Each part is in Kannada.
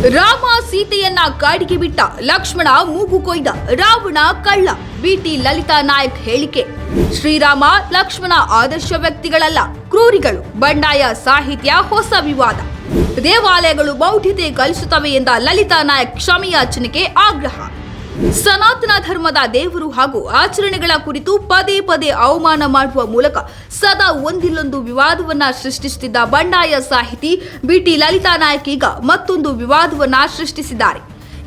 ರಾಮ ಸೀತೆಯನ್ನ ಕಾಡಿಗೆ ಬಿಟ್ಟ ಲಕ್ಷ್ಮಣ ಮೂಗು ಕೊಯ್ದ ರಾವಣ ಕಳ್ಳ. ಬಿಟಿ ಲಲಿತಾ ನಾಯಕ್ ಹೇಳಿಕೆ. ಶ್ರೀರಾಮ, ಲಕ್ಷ್ಮಣ ಆದರ್ಶ ವ್ಯಕ್ತಿಗಳಲ್ಲ. ಕ್ರೂರಿಗಳು. ಬಂಡಾಯ ಸಾಹಿತ್ಯ ಹೊಸ ವಿವಾದ. ದೇವಾಲಯಗಳು ಮೌಢ್ಯತೆ ಕಲಿಸುತ್ತವೆ ಎಂದ ಲಲಿತಾ ನಾಯಕ್ ಕ್ಷಮೆಯಾಚನೆಗೆ ಆಗ್ರಹ. ಸನಾತನ ಧರ್ಮದ ದೇವರು ಹಾಗೂ ಆಚರಣೆಗಳ ಕುರಿತು ಪದೇ ಪದೇ ಅವಮಾನ ಮಾಡುವ ಮೂಲಕ ಸದಾ ಒಂದಿಲ್ಲೊಂದು ವಿವಾದವನ್ನ ಸೃಷ್ಟಿಸುತ್ತಿದ್ದ ಬಂಡಾಯ ಸಾಹಿತಿ ಬಿಟಿ ಲಲಿತಾ ನಾಯಕ್ ಈಗ ಮತ್ತೊಂದು ವಿವಾದವನ್ನ ಸೃಷ್ಟಿಸಿದ್ದಾರೆ.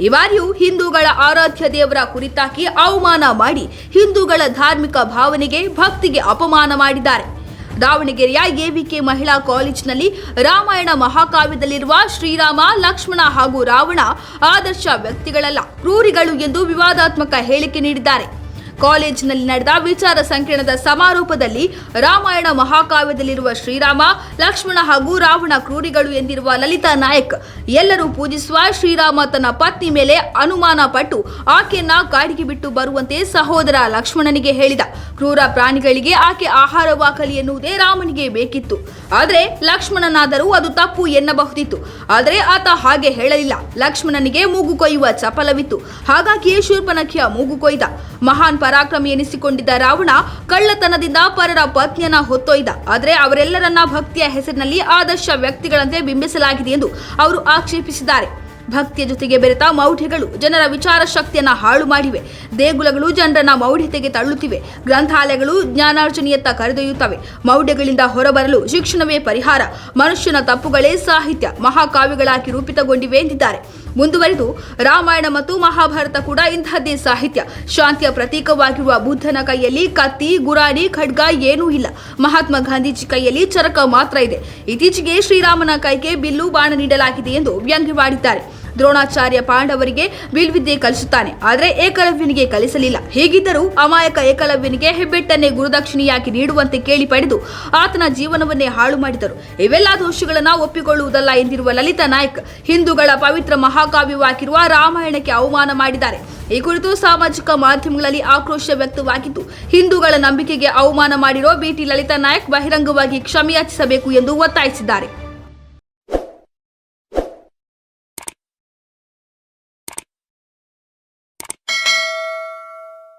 ಈ ಬಾರಿಯೂ ಹಿಂದೂಗಳ ಆರಾಧ್ಯ ದೇವರ ಕುರಿತಾಗಿ ಅವಮಾನ ಮಾಡಿ ಹಿಂದೂಗಳ ಧಾರ್ಮಿಕ ಭಾವನೆಗೆ ಭಕ್ತಿಗೆ ಅಪಮಾನ ಮಾಡಿದ್ದಾರೆ. ದಾವಣಗೆರೆಯ ಎವಿಕೆ ಮಹಿಳಾ ಕಾಲೇಜಿನಲ್ಲಿ ರಾಮಾಯಣ ಮಹಾಕಾವ್ಯದಲ್ಲಿರುವ ಶ್ರೀರಾಮ, ಲಕ್ಷ್ಮಣ ಹಾಗೂ ರಾವಣ ಆದರ್ಶ ವ್ಯಕ್ತಿಗಳಲ್ಲ, ಕ್ರೂರಿಗಳು ಎಂದು ವಿವಾದಾತ್ಮಕ ಹೇಳಿಕೆ ನೀಡಿದ್ದಾರೆ. ಕಾಲೇಜಿನಲ್ಲಿ ನಡೆದ ವಿಚಾರ ಸಂಕಿರಣದ ಸಮಾರೋಪದಲ್ಲಿ ರಾಮಾಯಣ ಮಹಾಕಾವ್ಯದಲ್ಲಿರುವ ಶ್ರೀರಾಮ, ಲಕ್ಷ್ಮಣ ಹಾಗೂ ರಾವಣ ಕ್ರೂರಿಗಳು ಎಂದಿರುವ ಲಲಿತಾ ನಾಯಕ್ ಎಲ್ಲರೂ ಪೂಜಿಸುವ ಶ್ರೀರಾಮ ತನ್ನ ಪತ್ನಿ ಮೇಲೆ ಅನುಮಾನ ಪಟ್ಟು ಆಕೆಯನ್ನ ಕಾಡಿಗೆ ಬಿಟ್ಟು ಬರುವಂತೆ ಸಹೋದರ ಲಕ್ಷ್ಮಣನಿಗೆ ಹೇಳಿದ. ಕ್ರೂರ ಪ್ರಾಣಿಗಳಿಗೆ ಆಕೆ ಆಹಾರವಾಗಲಿ ಎನ್ನುವುದೇ ರಾಮನಿಗೆ ಬೇಕಿತ್ತು. ಆದರೆ ಲಕ್ಷ್ಮಣನಾದರೂ ಅದು ತಪ್ಪು ಎನ್ನಬಹುದಿತ್ತು. ಆದರೆ ಆತ ಹಾಗೆ ಹೇಳಲಿಲ್ಲ. ಲಕ್ಷ್ಮಣನಿಗೆ ಮೂಗು ಕೊಯ್ಯುವ ಚಪಲವಿತ್ತು. ಹಾಗಾಗಿಯೇ ಶೂರ್ಪನಖಿಯ ಮೂಗು ಕೊಯ್ದ. ಮಹಾನ್ ಪರಾಕ್ರಮಿ ಎನಿಸಿಕೊಂಡಿದ್ದ ರಾವಣ ಕಳ್ಳತನದಿಂದ ಪರರ ಪತ್ನಿಯನ್ನ ಹೊತ್ತೊಯ್ದ. ಆದರೆ ಅವರೆಲ್ಲರನ್ನ ಭಕ್ತಿಯ ಹೆಸರಿನಲ್ಲಿ ಆದರ್ಶ ವ್ಯಕ್ತಿಗಳಂತೆ ಬಿಂಬಿಸಲಾಗಿದೆ ಎಂದು ಅವರು ಆಕ್ಷೇಪಿಸಿದ್ದಾರೆ. ಭಕ್ತಿಯ ಜೊತೆಗೆ ಬೆರೆತ ಮೌಢ್ಯಗಳು ಜನರ ವಿಚಾರ ಶಕ್ತಿಯನ್ನ ಹಾಳು ಮಾಡಿವೆ. ದೇಗುಲಗಳು ಜನರನ್ನ ಮೌಢ್ಯತೆಗೆ ತಳ್ಳುತ್ತಿವೆ. ಗ್ರಂಥಾಲಯಗಳು ಜ್ಞಾನಾರ್ಜನೆಯತ್ತ ಕರೆದೊಯ್ಯುತ್ತವೆ. ಮೌಢ್ಯಗಳಿಂದ ಹೊರಬರಲು ಶಿಕ್ಷಣವೇ ಪರಿಹಾರ. ಮನುಷ್ಯನ ತಪ್ಪುಗಳೇ ಸಾಹಿತ್ಯ. ಮಹಾಕಾವ್ಯಗಳಾಗಿ ರೂಪಿತಗೊಂಡಿವೆ ಎಂದಿದ್ದಾರೆ. ಮುಂದುವರೆದು ರಾಮಾಯಣ ಮತ್ತು ಮಹಾಭಾರತ ಕೂಡ ಇಂತಹದ್ದೇ ಸಾಹಿತ್ಯ. ಶಾಂತಿಯ ಪ್ರತೀಕವಾಗಿರುವ ಬುದ್ಧನ ಕೈಯಲ್ಲಿ ಕತ್ತಿ, ಗುರಾಣಿ, ಖಡ್ಗ ಏನೂ ಇಲ್ಲ. ಮಹಾತ್ಮ ಗಾಂಧೀಜಿ ಕೈಯಲ್ಲಿ ಚರಕ ಮಾತ್ರ ಇದೆ. ಇತ್ತೀಚೆಗೆ ಶ್ರೀರಾಮನ ಕೈಗೆ ಬಿಲ್ಲು ಬಾಣ ನೀಡಲಾಗಿದೆ ಎಂದು ವ್ಯಂಗ್ಯವಾಡಿದ್ದಾರೆ. ದ್ರೋಣಾಚಾರ್ಯ ಪಾಂಡವರಿಗೆ ಬಿಲ್ವಿದ್ಯೆ ಕಲಿಸುತ್ತಾನೆ. ಆದರೆ ಏಕಲವ್ಯನಿಗೆ ಕಲಿಸಲಿಲ್ಲ. ಹೇಗಿದ್ದರೂ ಅಮಾಯಕ ಏಕಲವ್ಯನಿಗೆ ಹೆಬ್ಬೆಟ್ಟನ್ನೇ ಗುರುದಕ್ಷಿಣೆಯಾಗಿ ನೀಡುವಂತೆ ಕೇಳಿ ಪಡೆದು ಆತನ ಜೀವನವನ್ನೇ ಹಾಳು ಮಾಡಿದರು. ಇವೆಲ್ಲ ದೋಷಗಳನ್ನು ಒಪ್ಪಿಕೊಳ್ಳುವುದಲ್ಲ ಎಂದಿರುವ ಲಲಿತಾ ನಾಯಕ್ ಹಿಂದೂಗಳ ಪವಿತ್ರ ಮಹಾಕಾವ್ಯವಾಗಿರುವ ರಾಮಾಯಣಕ್ಕೆ ಅವಮಾನ ಮಾಡಿದ್ದಾರೆ. ಈ ಕುರಿತು ಸಾಮಾಜಿಕ ಮಾಧ್ಯಮಗಳಲ್ಲಿ ಆಕ್ರೋಶ ವ್ಯಕ್ತವಾಗಿದ್ದು, ಹಿಂದೂಗಳ ನಂಬಿಕೆಗೆ ಅವಮಾನ ಮಾಡಿರುವ ಬಿಟಿ ಲಲಿತಾ ನಾಯಕ್ ಬಹಿರಂಗವಾಗಿ ಕ್ಷಮೆಯಾಚಿಸಬೇಕು ಎಂದು ಒತ್ತಾಯಿಸಿದ್ದಾರೆ.